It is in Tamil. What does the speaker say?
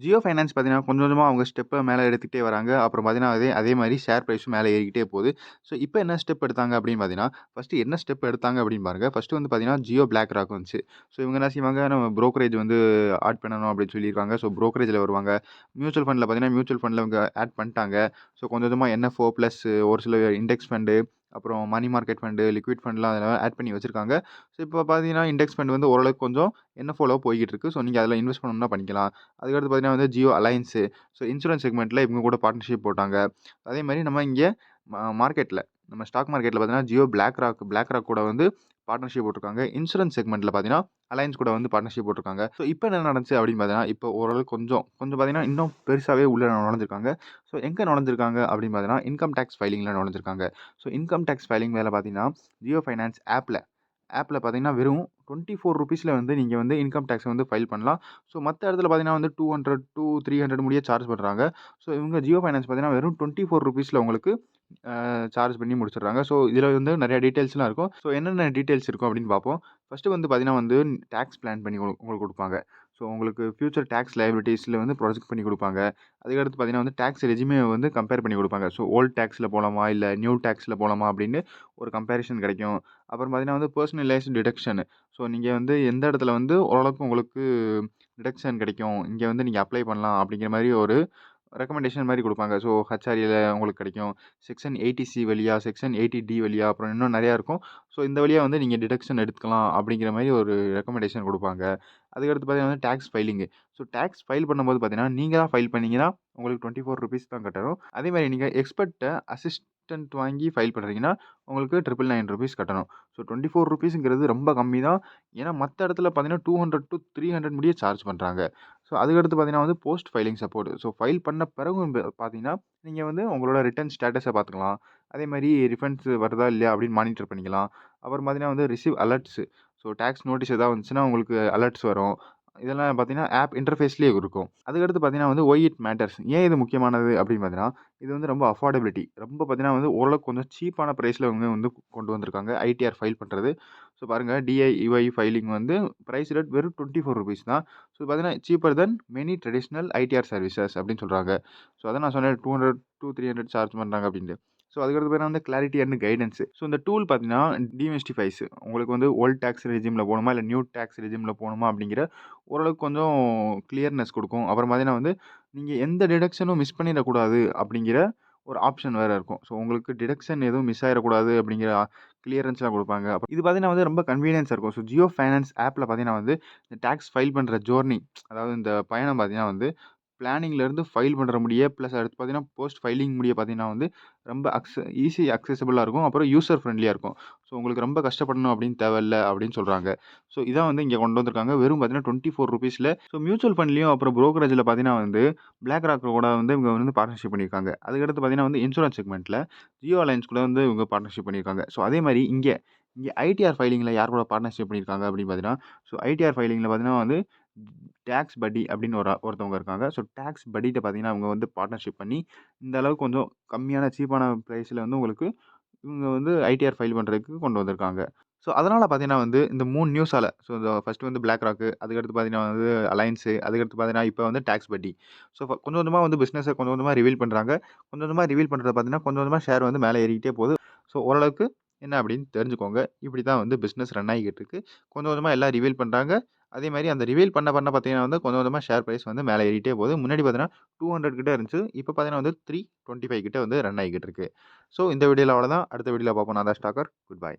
ஜியோ ஃபைனான்ஸ் பார்த்தீங்கன்னா, கொஞ்சம் கொஞ்சமாக அவங்க ஸ்டெப்பை மேலே எடுத்துக்கிட்டே வராங்க. அப்புறம் பார்த்தீங்கன்னா, அதே அதே ஷேர் ப்ரைஸும் மேலே ஏறிக்கிட்டே போகுது. ஸோ, இப்போ என்ன ஸ்டெப் எடுத்தாங்க அப்படின்னு பார்த்தீங்கன்னா, ஃபர்ஸ்ட்டு என்ன ஸ்டெப் எடுத்தாங்க அப்படின்னு பாருங்க. ஃபர்ஸ்ட்டு வந்து பார்த்தீங்கன்னா, ஜியோ பிளாக் ராக் வந்துச்சு. ஸோ, இவங்க என்ன செய்வாங்க, நம்ம ப்ரோக்கரேஜ் வந்து ஆட் பண்ணணும் அப்படின்னு சொல்லியிருக்காங்க. ஸோ, ப்ரோக்கரேஜில் வருவாங்க. மியூச்சுவல் ஃபண்டில் பார்த்தீங்கன்னா, மியூச்சுவல் ஃபண்டில் இவங்க ஆட் பண்ணிட்டாங்க. ஸோ, கொஞ்சம் கொஞ்சமா என்எஃப்ஓ ப்ளஸ் ஒரு சில இண்டெக்ஸ் ஃபண்டு, அப்புறம் மணி மார்க்கெட் ஃபண்டு, லிக்விட் ஃபண்ட்லாம் அதெல்லாம் ஆட் பண்ணி வச்சுருக்காங்க ஸோ, இப்போ பார்த்தீங்கன்னா, இண்டெக்ஸ் ஃபண்ட் வந்து ஓரளவுக்கு கொஞ்சம் என்ன ஃபாலோ போய்கிட்டு இருக்குது ஸோ, நீங்கள் அதில் இன்வெஸ்ட் பண்ணணும்னா பண்ணிக்கலாம். அதுக்கடுத்து பார்த்தீங்கன்னா வந்து ஜியோ அலையன்ஸு. ஸோ, இன்சூரன்ஸ் செக்மெண்ட்டில் இவங்க கூட பார்ட்னர்ஷிப் போட்டாங்க. அதே மாதிரி நம்ம இங்கே மார்க்கெட்டில் நம்ம ஸ்டாக் மார்க்கெட்டில் பார்த்தீங்கன்னா, Jio BlackRock BlackRock கூட வந்து பார்ட்னர்ஷிப் போட்டுருக்காங்க. இன்சூரன்ஸ் செக்மெண்ட்டில் பார்த்தீங்கன்னா, அலையன்ஸ் கூட வந்து பார்ட்னர்ஷிப் போட்டுருக்காங்க. ஸோ, இப்போ என்ன நடந்துச்சு அப்படின்னு பார்த்தீங்கன்னா, இப்போ ஓரளவு கொஞ்சம் கொஞ்சம் பார்த்தீங்கன்னா, இன்னும் பெருசாகவே உள்ள நுழைஞ்சிருக்காங்க. ஸோ, எங்கே நுழைஞ்சிருக்காங்க அப்படின்னு பார்த்தீங்கன்னா, இன்கம் டேக்ஸ் ஃபைலிங்ல நுழைஞ்சிருக்காங்க. ஸோ, இன்கம் டேக்ஸ் ஃபைலிங் வேலை பார்த்தீங்கன்னா, ஜியோ ஃபைனான்ஸ் ஆப்பில் ஆப்பில் பார்த்தீங்கன்னா, வெறும் ₹24ல வந்து நீங்கள் வந்து இன்கம் டேக்ஸை வந்து ஃபைல் பண்ணலாம். ஸோ, மற்ற இடத்துல பார்த்தீங்கன்னா வந்து 200 டூ 300 முடிய சார்ஜ் பண்ணுறாங்க ஸோ, இவங்க ஜியோ ஃபைனான்ஸ் பார்த்தீங்கன்னா, வெறும் ₹24ல உங்களுக்கு சார்ஜ் பண்ணி முடிச்சிடுறாங்க ஸோ, இதில் வந்து நிறைய டீட்டெயில்ஸ்லாம் இருக்கும். ஸோ, என்னென்ன டீட்டெயில்ஸ் இருக்கும் அப்படின்னு பார்ப்போம். ஃபர்ஸ்ட்டு வந்து பார்த்தீங்கன்னா வந்து டேக்ஸ் பிளான் பண்ணி உங்களுக்கு கொடுப்பாங்க ஸோ, உங்களுக்கு ஃப்யூச்சர் டேக்ஸ் லைபிலிட்டிஸில் வந்து ப்ரொஜெக்ட் பண்ணி கொடுப்பாங்க அதுக்கடுத்து பார்த்தீங்கன்னா வந்து டேக்ஸ் ரெஜிமே வந்து கம்பேர் பண்ணி கொடுப்பாங்க ஸோ, ஓல்ட் டேக்ஸில் போகலாமா இல்லை நியூ டேக்ஸில் போகலாமா அப்படின்னு ஒரு கம்பேரிஷன் கிடைக்கும். அப்புறம் பார்த்தீங்கன்னா வந்து பர்சனலைஸ் டிடக்ஷன். ஸோ, நீங்கள் வந்து எந்த இடத்துல வந்து ஓரளவுக்கு உங்களுக்கு டிடக்ஷன் கிடைக்கும். இங்கே வந்து நீங்கள் அப்ளை பண்ணலாம் அப்படிங்கிற மாதிரி ஒரு ரெக்கமெண்டேஷன் மாதிரி கொடுப்பாங்க ஸோ, ஹச்ஆரியில் உங்களுக்கு கிடைக்கும். செக்ஷன் 80சி வழியா, செக்ஷன் 80டி வழியா அப்புறம் இன்னும் நிறையா இருக்கும். ஸோ, இந்த வழியாக வந்து நீங்கள் டிடக்ஷன் எடுத்துக்கலாம் அப்படிங்கிற மாதிரி ஒரு ரெக்கமெண்டேஷன் கொடுப்பாங்க அதுக்கடுத்து பார்த்தீங்கன்னா வந்து tax filing. So, tax file பண்ணும்போது பார்த்தீங்கன்னா, நீங்கள் தான் ஃபைல் பண்ணிங்கன்னா உங்களுக்கு ₹24 தான் கட்டணும். அதே மாதிரி நீங்கள் எக்ஸ்பர்ட்டை அசிஸ்டன்ட் வாங்கி ஃபைல் பண்ணுறீங்கன்னா உங்களுக்கு ₹999 கட்டணும். ஸோ, ₹24ங்கிறது ரொம்ப கம்மி தான். ஏன்னா, மற்ற இடத்துல பார்த்தீங்கன்னா, two hundred to three hundred முடிய சார்ஜ் பண்ணுறாங்க ஸோ, அதுக்கடுத்து பார்த்தீங்கன்னா வந்து post filing support. So, file பண்ண பிறகும் பார்த்தீங்கன்னா, நீங்கள் வந்து உங்களோட ரிட்டர்ன் ஸ்டேட்டஸை பார்த்துக்கலாம். அதே மாதிரி ரிஃபண்ட்ஸ் வருதா இல்லையா அப்படின்னு மானிட்டர் பண்ணிக்கலாம். அப்புறம் பார்த்தீங்கன்னா வந்து receive alerts so, tax notice எதாவது வந்துச்சுன்னா உங்களுக்கு அலர்ட்ஸ் வரும். இதெல்லாம் பார்த்தீங்கன்னா, ஆப் இன்டர்ஃபேஸ்லேயே இருக்கும். அதுக்கடுத்து பார்த்தீங்கன்னா வந்து ஒய் இட் மேட்டர்ஸ். ஏன் இது முக்கியமானது அப்படின்னு பார்த்தீங்கன்னா, இது வந்து ரொம்ப அஃபோர்டபிலிட்டி. ரொம்ப பார்த்தீங்கன்னா வந்து ஓரளவுக்கு கொஞ்சம் சீப்பான ப்ரைஸில் இவங்க வந்து கொண்டு வந்திருக்காங்க. ஐடிஆர் ஃபைல் பண்ணுறது ஸோ, பாருங்கள் டிஐஇஒய் ஃபைலிங் வந்து ப்ரைஸ் ரேட் வெறும் ₹24 தான். ஸோ, பார்த்தீங்கன்னா cheaper than many traditional ITR services அப்படின்னு சொல்கிறாங்க ஸோ, அதை நான் சொன்னேன் 200 டூ 300 சார்ஜ் பண்ணுறாங்க அப்படின்ட்டு. ஸோ, அதுக்கடுத்து பார்த்தீங்கன்னா வந்து கிளாரிட்டி அண்ட் கைடன்ஸ். ஸோ, இந்த டூல் பார்த்தீங்கன்னா, டிமிஸ்டிஃபைஸ் உங்களுக்கு வந்து ஓல்ட் டேக்ஸ் ரெஜிமில் போணுமா, இல்லை நியூ டேக்ஸ் ரெஜிமில் போகணுமா அப்படிங்கிற ஓரளவுக்கு கொஞ்சம் கிளியர்னஸ் கொடுக்கும் அப்புறம் பார்த்தீங்கன்னா வந்து, நீங்கள் எந்த டிடக்ஷனும் மிஸ் பண்ணிடக்கூடாது அப்படிங்கிற ஒரு ஆப்ஷன் வேறு இருக்கும். ஸோ, உங்களுக்கு டிடக்ஷன் எதுவும் மிஸ் ஆகிடக்கூடாது அப்படிங்கிற கிளியரன்ஸ்லாம் கொடுப்பாங்க அப்போ இது பார்த்தீங்கன்னா வந்து ரொம்ப கன்வீனியன்ஸாக இருக்கும். ஸோ, ஜியோ ஃபைனான்ஸ் ஆப்பில் பார்த்தீங்கன்னா வந்து, இந்த டேக்ஸ் ஃபைல் பண்ணுற ஜோர்னி அதாவது இந்த பயணம் பார்த்தீங்கன்னா வந்து, பிளானிங்லேருந்து ஃபைல் பண்ணுற முடிய ப்ளஸ் அடுத்து பார்த்தீங்கன்னா, போஸ்ட் ஃபைலிங் முடிய பார்த்தீங்கன்னா வந்து, ரொம்ப அக்ச ஈஸி அக்சஸபிளா இருக்கும். அப்புறம் யூசர் ஃப்ரெண்ட்லியாக இருக்கும். ஸோ, உங்களுக்கு ரொம்ப கஷ்டப்படணும் அப்படின்னு தேவையில்ல அப்படின்னு சொல்கிறாங்க ஸோ, இதான் வந்து இங்கே கொண்டு வந்திருக்காங்க. வெறும் பார்த்தீங்கன்னா, ₹24ல ஸோ, மியூச்சுவல் ஃபண்ட்லேயும் அப்புறம் ப்ரோக்கரேஜில் பார்த்தீங்கன்னா வந்து, பிளாக் ராக் கூட வந்து இவங்க வந்து பார்ட்னர்ஷிப் பண்ணியிருக்காங்க. அதுக்கடுத்து பார்த்தீங்கன்னா வந்து இன்சூரன்ஸ் செக்மெண்ட்டில் ஜியோ அலையன்ஸ் கூட வந்து இவங்க பார்ட்னர்ஷிப் பண்ணியிருக்காங்க. ஸோ, அதே மாதிரி இங்கே இங்கே ஐடிஆர் ஃபைலிங்கில் யார் கூட பார்ட்னர்ஷிப் பண்ணியிருக்காங்க அப்படின்னு பார்த்தீங்கன்னா, ஸோ, ஐடிஆர் ஃபைலிங்ல பார்த்தீங்கன்னா வந்து டேக்ஸ் பட்டி அப்படின்னு ஒரு ஒருத்தவங்க இருக்காங்க. ஸோ, டேக்ஸ் பட்டிட்ட பார்த்தீங்கன்னா, அவங்க வந்து பார்ட்னர்ஷிப் பண்ணி, இந்த அளவுக்கு கொஞ்சம் கம்மியான சீப்பான ப்ரைஸில் வந்து உங்களுக்கு இவங்க வந்து ஐடிஆர் ஃபைல் பண்ணுறதுக்கு கொண்டு வந்திருக்காங்க. ஸோ, அதனால் பார்த்தீங்கன்னா வந்து இந்த மூணு நியூஸால் ஸோ, இந்த ஃபர்ஸ்ட்டு வந்து பிளாக் ராக்கு அதுக்கடுத்து பார்த்தீங்கன்னா வந்து அலையன்ஸு அதுக்கடுத்து பார்த்தீங்கன்னா, இப்போ வந்து டேக்ஸ் பட்டி. ஸோ, கொஞ்சம் கொஞ்சமாக வந்து பிஸ்னஸை கொஞ்சம் கொஞ்சமாக ரிவீல் பண்ணுறாங்க கொஞ்சம் கொஞ்சமாக ரிவீல் பண்ணுறது பார்த்தீங்கன்னா, கொஞ்சம் கொஞ்சமாக ஷேர் வந்து மேலே ஏறிக்கிட்டே போகுது. ஸோ, ஓரளவுக்கு என்ன அப்படின்னு தெரிஞ்சுக்கோங்க. இப்படி தான் வந்து பிஸ்னஸ் ரன் ஆகிக்கிட்டு இருக்குது கொஞ்சம் கொஞ்சமாக எல்லாம் ரிவீல் பண்ணுறாங்க அதே மாதிரி அந்த ரிவீல் பண்ண பண்ண பார்த்தீங்கன்னா வந்து, கொஞ்சம் கொஞ்சமாக ஷேர் ப்ரைஸ் வந்து மேலே ஏறிட்டே போகுது. முன்னாடி பார்த்தீங்கன்னா, 200 கிட்ட இருந்துச்சு. இப்போ பார்த்தீங்கன்னா வந்து த்ரீ டொண்ட்டி ஃபைவ் கிட்டே வந்து ரன் ஆகிக்கிட்டு இருக்கு. ஸோ, இந்த வீடியோவில் அவ்வளோதான். அடுத்த வீடியோவில் பார்ப்போம். நான் தான் ஸ்டாக்கர். Good bye.